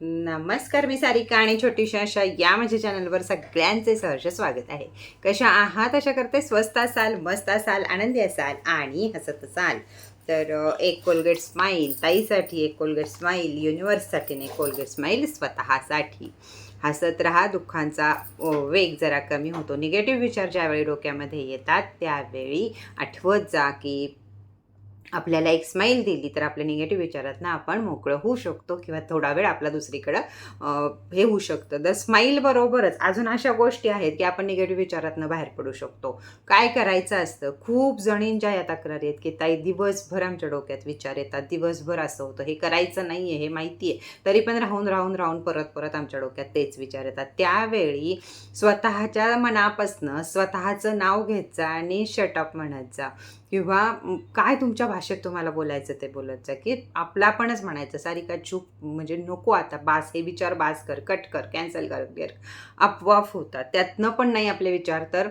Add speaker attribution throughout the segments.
Speaker 1: नमस्कार मी सारिका आणि छोटीशा अशा या माझ्या चॅनलवर सगळ्यांचे सहर्ष स्वागत आहे. कशा आहात? अशा करते स्वस्त असाल मस्त असाल आनंदी असाल आणि हसत असाल. तर एक कोलगेट स्माईल ताईसाठी एक कोलगेट स्माईल युनिवर्ससाठी एक कोलगेट स्माईल स्वतःसाठी. हसत राहा दुःखांचा वेग जरा कमी होतो. निगेटिव्ह विचार ज्यावेळी डोक्यामध्ये येतात त्यावेळी आठवत जा की आपल्याला एक स्माईल दिली तर आपल्या निगेटिव्ह विचारातनं आपण मोकळं होऊ शकतो किंवा थोडा वेळ आपला दुसरीकडं हे होऊ शकतं. द स्माईल बरोबरच अजून अशा गोष्टी आहेत की आपण निगेटिव्ह विचारातनं बाहेर पडू शकतो. काय करायचं असतं? खूप जणींच्या या तक्रारी आहेत की ताई दिवसभर आमच्या डोक्यात विचार येतात. दिवसभर असं होतं. हे करायचं नाही आहे हे माहिती आहे तरी पण राहून राहून राहून परत परत आमच्या डोक्यात तेच विचार येतात. त्यावेळी स्वतःच्या मनापासनं स्वतःचं नाव घ्यायचं आणि शटअप म्हणत जा. किंवा काय तुमच्या भाषेत तुम्हाला बोलायचं ते बोलत जा की आपला आपणच म्हणायचं सारिका चूप म्हणजे नको आता बास हे विचार बास कर कट कर कॅन्सल कर कर आपोआप होतात. त्यातनं पण नाही आपले विचार तर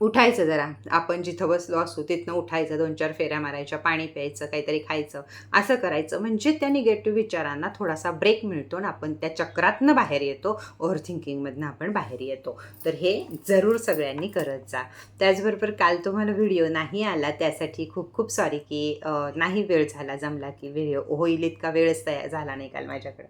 Speaker 1: उठायचं जरा. आपण जिथं बसलो असू तिथनं उठायचं दोन चार फेऱ्या मारायच्या पाणी प्यायचं काहीतरी खायचं असं करायचं. म्हणजे त्या निगेटिव्ह विचारांना थोडासा ब्रेक मिळतो आणि आपण त्या चक्रातनं बाहेर येतो. ओव्हर थिंकिंगमधनं आपण बाहेर येतो. तर हे जरूर सगळ्यांनी करत जा. त्याचबरोबर काल तुम्हाला व्हिडिओ नाही आला त्यासाठी खूप खूप सॉरी की नाही वेळ झाला जमला की व्हिडिओ होईल इतका वेळच तयार झाला नाही काल माझ्याकडं.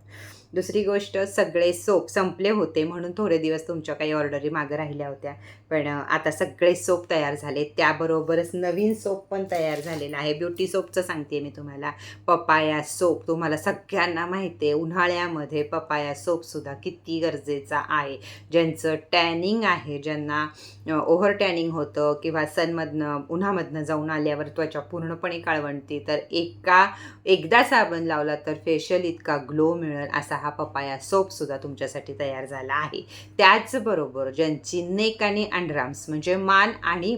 Speaker 1: दुसरी गोष्ट सगळे सोप संपले होते म्हणून थोडे दिवस तुमच्या काही ऑर्डरी मागं राहिल्या होत्या. पण आता सगळे सोप तयार झाले त्याबरोबरच नवीन सोप पण तयार झालेला आहे. ब्युटी सोपचं सांगते मी तुम्हाला. पपाया सोप तुम्हाला सगळ्यांना माहिती आहे. उन्हाळ्यामध्ये पपाया सोपसुद्धा किती गरजेचा आहे. ज्यांचं टॅनिंग आहे ज्यांना ओव्हर टॅनिंग होतं किंवा सनमधनं उन्हामधनं जाऊन आल्यावर त्वचा पूर्णपणे काळवंटी तर एका एकदा साबण लावला तर फेशियल इतका ग्लो मिळेल असा हा पपाया सोपसुद्धा तुमच्यासाठी तयार झाला आहे. त्याचबरोबर ज्यांची नेक आणि अंडराम्स म्हणजे मान आणि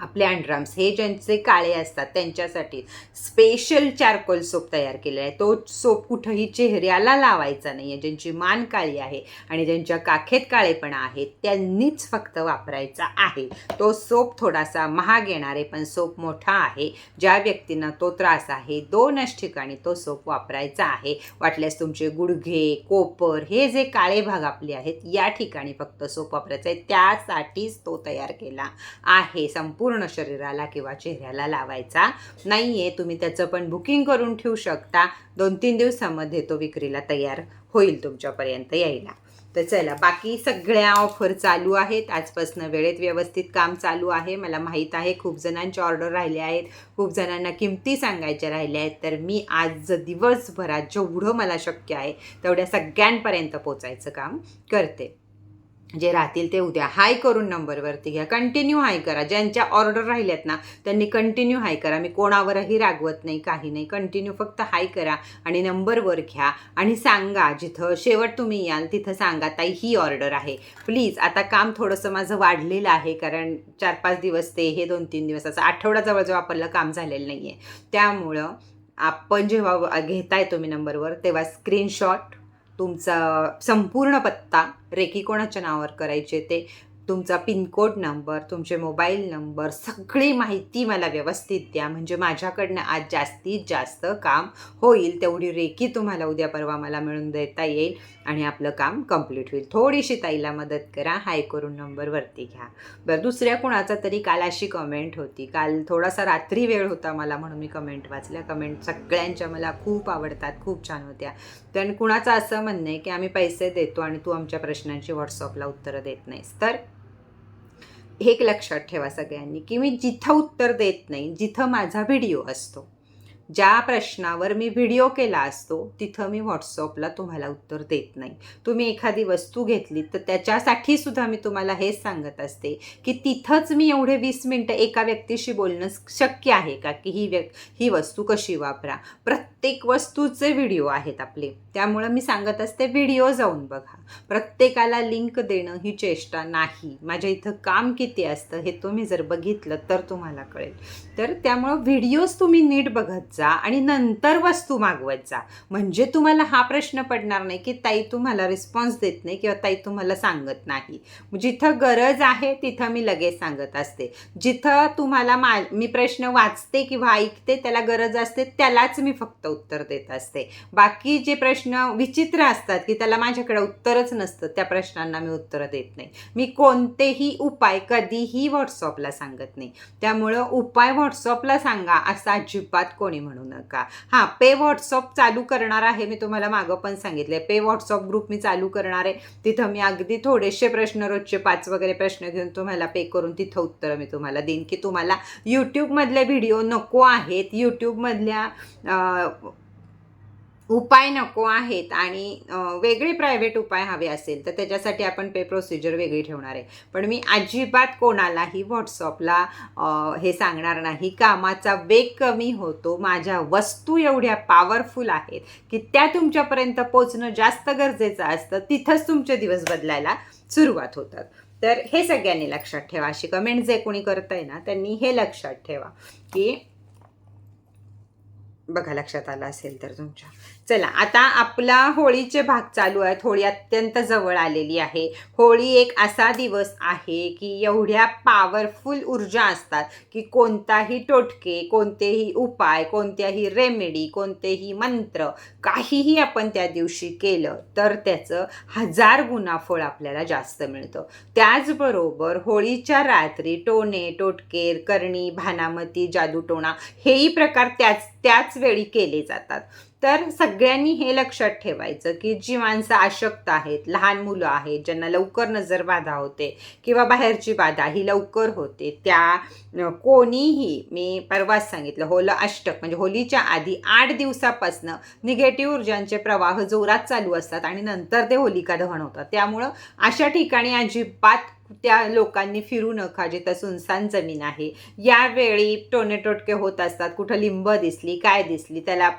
Speaker 1: आपले अंडराम्स हे ज्यांचे काळे असतात त्यांच्यासाठी स्पेशल चारकोल सोप तयार केलेला आहे. तो सोप कुठंही चेहऱ्याला लावायचा नाही आहे ज्यांची मान काळी आहे आणि ज्यांच्या काखेत काळेपणा आहे त्यांनीच फक्त वापरायचा आहे. तो सोप थोडासा महाग येणार आहे पण सोप मोठा आहे. ज्या व्यक्तींना तो त्रास आहे दोनच ठिकाणी तो सोप वापरायचा आहे. वाटल्यास तुमचे गुडघे कोपर हे जे काळे भाग आपले आहेत या ठिकाणी फक्त सोप वापरायचा आहे. त्यासाठीच तो तयार केला आहे. संपूर्ण पूर्ण शरीराला किंवा चेहऱ्याला लावायचा नाही आहे तुम्ही त्याचं पण बुकिंग करून ठेवू शकता. दोन तीन दिवसामध्ये तो विक्रीला तयार होईल तुमच्यापर्यंत यायला. तर चला बाकी सगळ्या ऑफर चालू आहेत. आजपासून वेळेत व्यवस्थित काम चालू आहे. मला माहीत आहे खूप जणांच्या ऑर्डर राहिल्या आहेत. खूप जणांना किमती सांगायच्या राहिल्या आहेत. तर मी आज दिवसभरात जेवढं मला शक्य आहे तेवढ्या सगळ्यांपर्यंत पोचायचं काम करते. जे राहतील ते उद्या हाय करून नंबरवरती घ्या. कंटिन्यू हाय करा. ज्यांच्या ऑर्डर राहिल्यात ना त्यांनी कंटिन्यू हाय करा. मी कोणावरही रागवत नाही काही नाही. कंटिन्यू फक्त हाय करा आणि नंबरवर घ्या आणि सांगा जिथं शेवट तुम्ही याल तिथं सांगा ताई ही ऑर्डर आहे. प्लीज आता काम थोडंसं माझं वाढलेलं आहे कारण चार पाच दिवस ते हे दोन तीन दिवस असं आठवडा जवळजवळ आपल्याला काम झालेलं नाही आहे त्यामुळं आपण जेव्हा घेताय तुम्ही नंबरवर तेव्हा स्क्रीनशॉट तुमचा संपूर्ण पत्ता रेकी कोणाच्या नावावर करायचे ते तुमचा पिनकोड नंबर तुमचे मोबाईल नंबर सगळी माहिती मला व्यवस्थित द्या. म्हणजे माझ्याकडनं आज जास्तीत जास्त काम होईल तेवढी रेकी तुम्हाला उद्या परवा मला मिळून देता येईल आणि आपलं काम कंप्लीट होईल. थोडीशी ताईला मदत करा हाय करून नंबरवरती घ्या. बरं दुसऱ्या कुणाचा तरी काल अशी कमेंट होती. काल थोडासा रात्री वेळ होता मला म्हणून मी कमेंट वाचल्या. कमेंट सगळ्यांच्या मला खूप आवडतात खूप छान होत्या. पण कुणाचं असं म्हणणं आहे की आम्ही पैसे देतो आणि तू आमच्या प्रश्नांची व्हॉट्सअपला उत्तरं देत नाहीस. तर हे एक लक्षात ठेवा सगळ्यांनी की मी जिथं उत्तर देत नाही जिथं माझा व्हिडिओ असतो. ज्या प्रश्नावर मी व्हिडिओ केला असतो तिथं मी व्हॉट्सअपला तुम्हाला उत्तर देत नाही. तुम्ही एखादी वस्तू घेतली तर त्याच्यासाठी सुद्धा मी तुम्हाला हेच सांगत असते की तिथंच मी एवढे वीस मिनटं एका व्यक्तीशी बोलणं शक्य आहे का की ही व्यक् ही वस्तू कशी वापरा? प्रत्येक वस्तूचे व्हिडिओ आहेत आपले. त्यामुळं मी सांगत असते व्हिडिओ जाऊन बघा. प्रत्येकाला लिंक देणं ही चेष्टा नाही. माझ्या इथं काम किती असतं हे तुम्ही जर बघितलं तर तुम्हाला कळेल. तर त्यामुळं व्हिडिओज तुम्ही नीट बघत जा. जा आणि नंतर वस्तू मागवत जा. म्हणजे तुम्हाला हा प्रश्न पडणार नाही की ताई तुम्हाला रिस्पॉन्स देत नाही किंवा ताई तुम्हाला सांगत नाही. जिथं गरज आहे तिथं मी लगेच सांगत असते. जिथं तुम्हाला मा मी प्रश्न वाचते किंवा ऐकते त्याला गरज असते त्यालाच मी फक्त उत्तर देत असते. बाकी जे प्रश्न विचित्र असतात की त्याला माझ्याकडे उत्तरच नसतं त्या प्रश्नांना मी उत्तरं देत नाही. मी कोणतेही उपाय कधीही व्हॉट्सअपला सांगत नाही. त्यामुळं उपाय व्हॉट्सअपला सांगा असं अजिबात कोणी म्हणू नका. हां पे व्हॉट्सअप चालू करणार आहे मी तुम्हाला मागं पण सांगितले पे व्हॉट्सअप ग्रुप मी चालू करणार आहे. तिथं मी अगदी थोडेसे प्रश्न रोजचे पाच वगैरे प्रश्न घेऊन तुम्हाला पे करून तिथं उत्तरं मी तुम्हाला देईन. की तुम्हाला यूट्यूबमधले व्हिडिओ नको आहेत. यूट्यूबमधल्या उपाय नको आहेत आणि वेगळे प्रायव्हेट उपाय हवे असेल तर त्याच्यासाठी आपण पे प्रोसिजर वेगळी ठेवणार आहे. पण मी अजिबात कोणालाही व्हॉट्सअपला हे सांगणार नाही. कामाचा वेग कमी होतो. माझ्या वस्तू एवढ्या पॉवरफुल आहेत की त्या तुमच्यापर्यंत पोचणं जास्त गरजेचं असतं. तिथंच तुमचे दिवस बदलायला सुरुवात होतात. तर हे सगळ्यांनी लक्षात ठेवा. अशी कमेंट जे कोणी करतंय ना त्यांनी हे लक्षात ठेवा की बघा लक्षात आलं असेल तर तुमच्या. चला आता आपला होळीचे भाग चालू आहेत होळी अत्यंत जवळ आलेली आहे. होळी एक असा दिवस आहे की एवढ्या पॉवरफुल ऊर्जा असतात की कोणताही टोटके कोणतेही उपाय कोणत्याही रेमेडी कोणतेही मंत्र काहीही आपण त्या दिवशी केलं तर त्याचं हजार गुणा फळ आपल्याला जास्त मिळतं. त्याचबरोबर होळीच्या रात्री टोणे टोटकेर करणी भानामती जादूटोणा हेही प्रकार त्याच त्याच वेळी केले जातात. तर सगळ्यांनी हे लक्षात ठेवायचं की जी माणसं अशक्त आहेत लहान मुलं आहेत ज्यांना लवकर नजर बाधा होते किंवा बाहेरची बाधा ही लवकर होते त्या कोणीही मी परवाच सांगितलं होलं अष्टक म्हणजे होलीच्या आधी आठ दिवसापासनं निगेटिव्ह ऊर्जांचे प्रवाह जोरात चालू असतात आणि नंतर ते होलिका दहन होतात. त्यामुळं अशा ठिकाणी अजिबात त्या लोकांनी फिरू नका जिथं सुनसान जमीन आहे. यावेळी टोनेटोटके होत असतात कुठं लिंब दिसली काय दिसली त्याला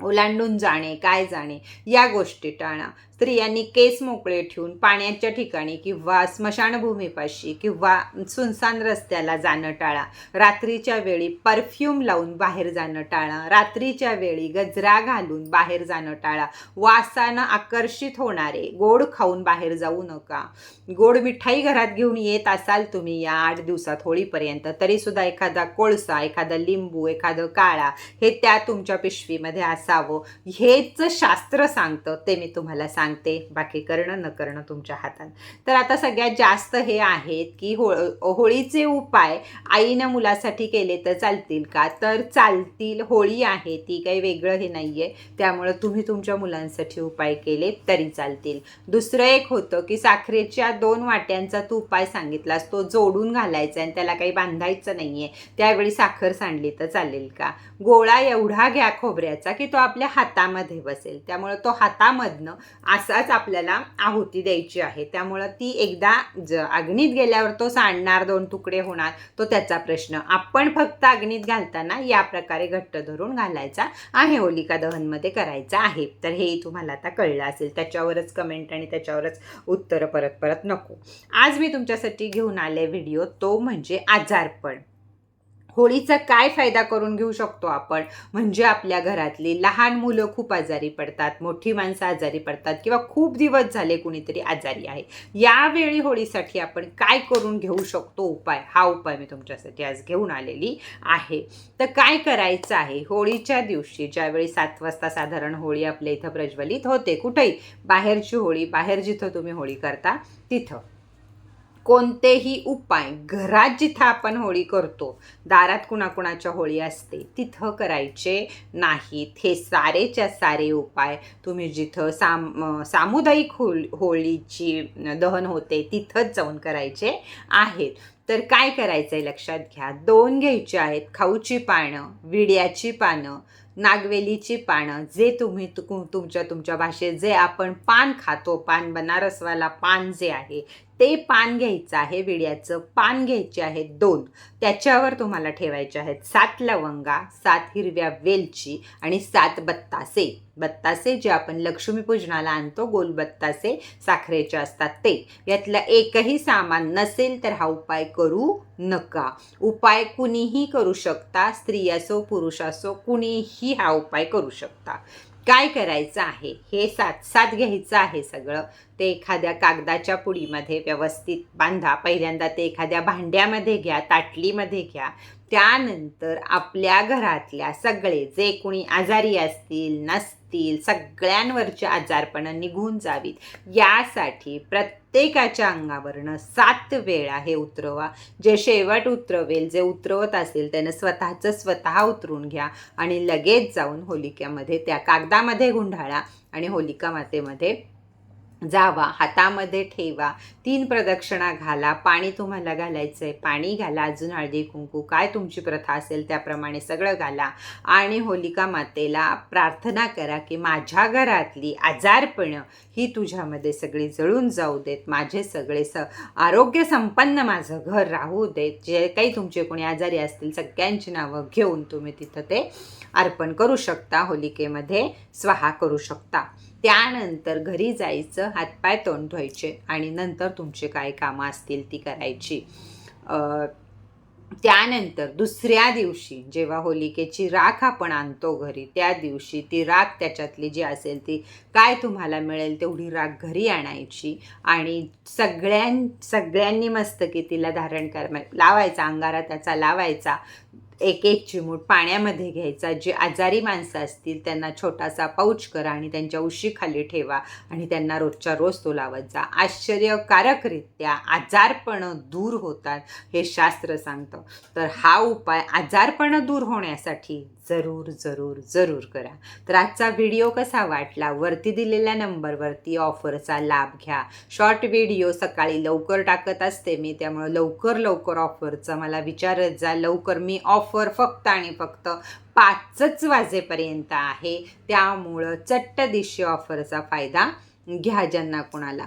Speaker 1: ओलांडून जाणे काय जाणे या गोष्टी टाळा. स्त्रियांनी केस मोकळे ठेवून पाण्याच्या ठिकाणी किंवा स्मशानभूमीपाशी किंवा सुनसान रस्त्याला जाणं टाळा. रात्रीच्या वेळी परफ्यूम लावून बाहेर जाणं टाळा. रात्रीच्या वेळी गजरा घालून बाहेर जाणं टाळा. वासानं आकर्षित होणारे गोड खाऊन बाहेर जाऊ नका. गोड मिठाई घरात घेऊन येत असाल तुम्ही या आठ दिवसात होळीपर्यंत तरीसुद्धा एखादा कोळसा एखादा लिंबू एखादं काळा हे त्या तुमच्या पिशवीमध्ये असावं. हेच शास्त्र सांगतं ते मी तुम्हाला सांगते बाकी करणं न करणं तुमच्या हातात. तर आता सगळ्यात जास्त हे आहेत की हो होळीचे उपाय आईनं मुलासाठी केले तर चालतील का? तर चालतील. होळी आहे ती काही वेगळं हे नाही आहे त्यामुळं तुम्ही तुमच्या मुलांसाठी उपाय केले तरी चालतील. दुसरं एक होतं की साखरेच्या दोन वाट्यांचा तू उपाय सांगितलास तो जोडून घालायचा आणि त्याला काही बांधायचं नाही आहे त्यावेळी साखर सांडली तर चालेल का? गोळा एवढा घ्या खोबऱ्याचा की तो आपल्या हातामध्ये बसेल. त्यामुळं तो हातामधनं असाच आपल्याला आहुती द्यायची आहे. त्यामुळं ती एकदा ज अग्नीत गेल्यावर तो सांडणार दोन तुकडे होणार तो त्याचा प्रश्न. आपण फक्त अग्नीत घालताना या प्रकारे घट्ट धरून घालायचा आहे होलिका दहनमध्ये करायचा आहे. तर हे तुम्हाला आता कळलं असेल. त्याच्यावरच कमेंट आणि त्याच्यावरच उत्तरं परत परत नको. आज मी तुमच्यासाठी घेऊन आले व्हिडिओ तो म्हणजे आजारपण. होळीचा काय फायदा करून घेऊ शकतो आपण? म्हणजे आपल्या घरातली लहान मुलं खूप आजारी पडतात मोठी माणसं आजारी पडतात किंवा खूप दिवस झाले कुणीतरी आजारी आहे. यावेळी होळीसाठी आपण काय करून घेऊ शकतो उपाय? हा उपाय मी तुमच्यासाठी आज घेऊन आलेली आहे. तर काय करायचं आहे? होळीच्या दिवशी ज्यावेळी सात वाजता साधारण होळी आपल्या इथं प्रज्वलित होते कुठेही? बाहेरची होळी बाहेर जिथं तुम्ही होळी करता तिथं. कोणतेही उपाय घरात जिथं आपण होळी करतो दारात कुणाकुणाच्या होळी असते तिथं करायचे नाहीत. हे सारेच्या सारे उपाय. तुम्ही जिथं साम सामुदायिक होळ होळीची दहन होते तिथंच जाऊन करायचे आहेत. तर काय करायचं आहे लक्षात घ्या. दोन घ्यायचे आहेत. खाऊची पानं विड्याची पानं नागवेलीची पानं जे तुम्ही तुमच्या तुमच्या भाषेत जे आपण पान खातो पान बनारसवाला पान जे आहे ते पान घ्यायचं आहे विड्याचं पान घ्यायचे आहेत दोन. त्याच्यावर तुम्हाला ठेवायचे आहेत सात लवंगा सात हिरव्या वेलची आणि सात बत्तासे. बत्तासे जे आपण लक्ष्मीपूजनाला आणतो गोल बत्तासे साखरेचे असतात ते. यातलं एकही सामान नसेल तर हा उपाय करू नका. उपाय कुणीही करू शकता स्त्री असो पुरुष असो कुणीही हा उपाय करू शकता. काय करायचं आहे? हे सात सात घ्यायचं आहे सगळं. ते एखाद्या कागदाच्या पुडीमध्ये व्यवस्थित बांधा. पहिल्यांदा ते एखाद्या भांड्यामध्ये घ्या ताटलीमध्ये घ्या. त्यानंतर आपल्या घरातल्या सगळे जे कोणी आजारी असतील नसतील सगळ्यांवरचे आजारपणं निघून जावीत. यासाठी प्रत्येकाच्या अंगावरनं सात वेळा हे उतरवा. जे शेवट उतरवेल जे उतरवत असेल त्यानं स्वतःचं स्वतः उतरून घ्या आणि लगेच जाऊन होलिक्यामध्ये त्या कागदामध्ये गुंढाळा आणि होलिका मातेमध्ये जावा हातामध्ये ठेवा. तीन प्रदक्षिणा घाला. पाणी तुम्हाला घालायचं आहे पाणी घाला. अजून हळदी कुंकू. काय तुमची प्रथा असेल त्याप्रमाणे सगळं घाला. आणि होलिका मातेला प्रार्थना करा की माझ्या घरातली आजारपणं ही तुझ्यामध्ये सगळी जळून जाऊ देत. माझे सगळे स आरोग्य संपन्न माझं घर राहू देत. जे काही तुमचे कोणी आजारी असतील सगळ्यांची नावं घेऊन तुम्ही तिथं ते अर्पण करू शकता. होलिकेमध्ये स्वाहा करू शकता. त्यानंतर घरी जायचं हातपाय तोंड धुवायचे आणि नंतर तुमचे काय कामं असतील ती करायची. त्यानंतर दुसऱ्या दिवशी जेव्हा होलिकेची राख आपण आणतो घरी त्या दिवशी ती राख त्याच्यातली जी असेल ती काय तुम्हाला मिळेल तेवढी राख घरी आणायची आणि सगळ्यां सगळ्यांनी मस्त की तिला धारण कर लावायचा अंगारा त्याचा लावायचा. एक एक चिमूट पाण्यामध्ये घ्यायचा. जे आजारी माणसं असतील त्यांना छोटासा पाऊच करा आणि त्यांच्या उशीखाली ठेवा आणि त्यांना रोजच्या रोज तो लावत जा. आश्चर्यकारकरित्या आजारपणं दूर होतात हे शास्त्र सांगतं. तर हा उपाय आजारपणं दूर होण्यासाठी जरूर जरूर जरूर करा. तर आजचा व्हिडिओ कसा वाटला? वरती दिलेल्या नंबरवरती ऑफरचा लाभ घ्या. शॉर्ट व्हिडिओ सकाळी लवकर टाकत असते मी त्यामुळं लवकर लवकर ऑफरचा मला विचारत जा. लवकर मी ऑफर फक्त आणि फक्त पाचच वाजेपर्यंत आहे. त्यामुळं चट्ट दिशी ऑफरचा फायदा घ्या ज्यांना कोणाला.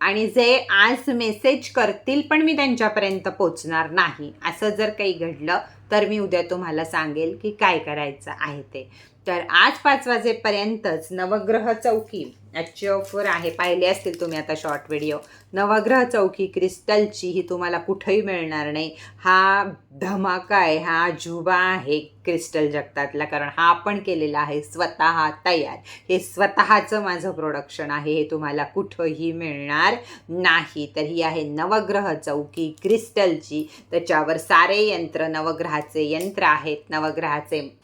Speaker 1: आणि जे आज मेसेज करतील पण मी त्यांच्यापर्यंत पोचणार नाही. असं जर काही घडलं तर मी उद्या तुम्हाला सांगेल की काय करायचं आहे ते. तर आज पाच वाजेपर्यंतच नवग्रह चौकी. आजची ऑफर आहे. पाहिले असतील तुम्ही आता शॉर्ट व्हिडिओ नवग्रह चौकी क्रिस्टलची ही तुम्हाला कुठेही मिळणार नाही. हा धमाका आहे हा जुबा आहे क्रिस्टल जगतातला कारण हा आपण केलेला आहे स्वतः तयार. हे स्वतःचं माझं प्रोडक्शन आहे हे तुम्हाला कुठंही मिळणार नाही. तर ही आहे नवग्रह चौकी क्रिस्टलची. त्याच्यावर सारे यंत्र नवग्रहाचे यंत्र आहेत. नवग्रहाचे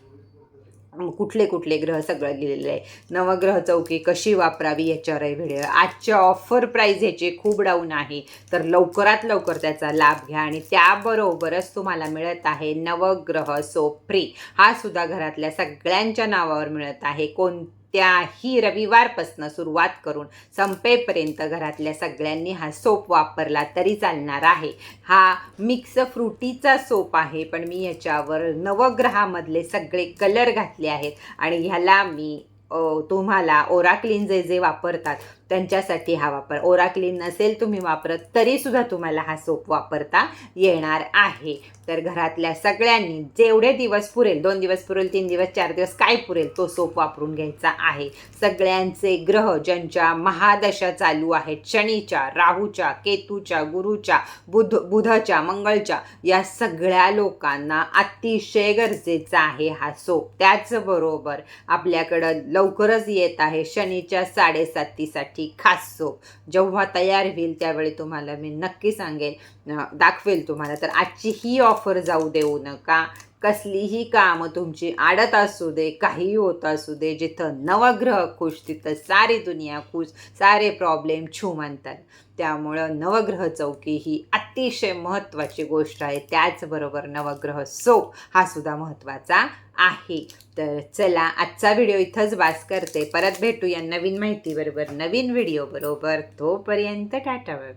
Speaker 1: कुठले कुठले ग्रह सगळं लिहिलेलं आहे. नवग्रह चौकी कशी वापरावी याच्यावरही व्हिडिओ आजच्या ऑफर प्राईज ह्याचे खूप डाऊन आहे. तर लवकरात लवकर त्याचा लाभ घ्या आणि त्याबरोबरच तुम्हाला मिळत आहे नवग्रह सोप फ्री हा सुद्धा घरातल्या सगळ्यांच्या नावावर मिळत आहे. कोण त्याही रविवारपासनं सुरुवात करून संपेपर्यंत घरातल्या सगळ्यांनी हा सोप वापरला तरी चालणार आहे. हा मिक्स फ्रुटीचा सोप आहे पण मी याच्यावर नवग्रहामधले सगळे कलर घातले आहेत आणि ह्याला मी तुम्हाला तुम्हाला ओराक्लीन जे जे वापरतात त्यांच्यासाठी हा वापर. ओराक्लीन नसेल तुम्ही वापरत तरीसुद्धा तुम्हाला हा सोप वापरता येणार आहे. तर घरातल्या सगळ्यांनी जेवढे दिवस पुरेल दोन दिवस पुरेल तीन दिवस चार दिवस काय पुरेल तो सोप वापरून घ्यायचा आहे. सगळ्यांचे ग्रह ज्यांच्या महादशा चालू आहेत शनीच्या राहूच्या केतूच्या गुरुच्या बुध बुधच्या मंगळच्या या सगळ्या लोकांना अतिशय गरजेचा आहे हा सोप त्याचबरोबर आपल्याकडं लवकरच येत आहे शनीच्या साडेसातीसाठी. खास सोप जेव्हा तयार होईल त्यावेळी तुम्हाला मी नक्की सांगेल दाखवेल तुम्हाला. तर आजची ही ऑफर जाऊ देऊ नका. कसलीही कामं तुमची आडत असू दे काही होत असू दे जिथं नवग्रह खुश तिथं सारी दुनिया खुश सारे प्रॉब्लेम छू म्हणतात त्यामुळं नवग्रह चौकी ही अतिशय महत्त्वाची गोष्ट आहे. त्याचबरोबर नवग्रह सोप हा सुद्धा महत्त्वाचा आहे. तर चला आजचा व्हिडिओ इथंच बास करते. परत भेटूया नवीन माहितीबरोबर नवीन व्हिडिओ बरोबर. तोपर्यंत टाटा बाय.